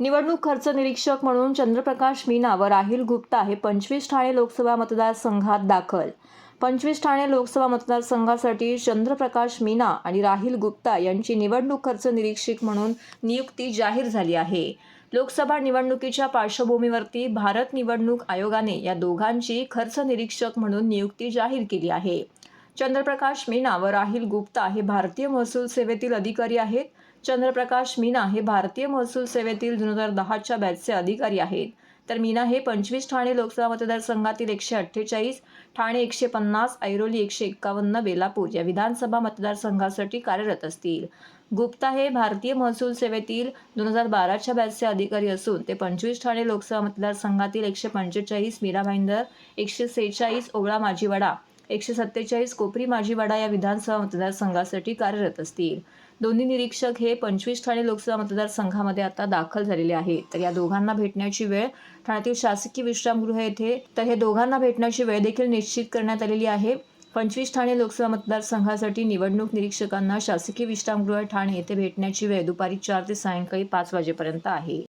निवडणूक खर्च निरीक्षक म्हणून चंद्रप्रकाश मीना व राहिल गुप्ता हे पंचवीस ठाणे लोकसभा मतदारसंघात दाखल. पंचवीस ठाणे लोकसभा मतदारसंघासाठी चंद्रप्रकाश मीना आणि राहिल गुप्ता यांची निवडणूक खर्च निरीक्षक म्हणून नियुक्ती जाहीर झाली आहे. लोकसभा निवडणुकीच्या पार्श्वभूमीवरती भारत निवडणूक आयोगाने या दोघांची खर्च निरीक्षक म्हणून नियुक्ती जाहीर केली आहे. चंद्रप्रकाश मीना व राहिल गुप्ता हे भारतीय महसूल सेवेतील अधिकारी आहेत. चंद्रप्रकाश मीना हे भारतीय महसूल सेवेतील दोन हजार दहाच्या बॅचचे अधिकारी आहेत. तर मीना हे पंचवीस ठाणे लोकसभा मतदारसंघातील एकशे अठ्ठेचाळीस ठाणे एकशे पन्नास ऐरोली एकशे एक्कावन्न बेलापूर या विधानसभा मतदारसंघासाठी कार्यरत असतील. गुप्ता हे भारतीय महसूल सेवेतील दोन हजार बाराच्या बॅचचे अधिकारी असून ते पंचवीस ठाणे लोकसभा मतदारसंघातील एकशे पंचेचाळीस मीरा भाईंदर एकशे सेहेचाळीस ओवळा माजीवाडा एकशे सत्तेचाळीस कोपरी माजीवाडा या विधानसभा मतदारसंघासाठी कार्यरत असतील. दोन्ही निरीक्षक हे पंचवीस ठाणे लोकसभा मतदारसंघामध्ये आता दाखल झालेले आहेत तर या दोघांना भेटण्याची वेळ ठाण्यातील शासकीय विश्रामगृह येथे तर हे दोघांना भेटण्याची वेळ देखील निश्चित करण्यात आलेली आहे. पंचवीस ठाणे लोकसभा मतदारसंघासाठी निवडणूक निरीक्षकांना शासकीय विश्रामगृह ठाणे येथे भेटण्याची वेळ दुपारी चार ते सायंकाळी पाच वाजेपर्यंत आहे.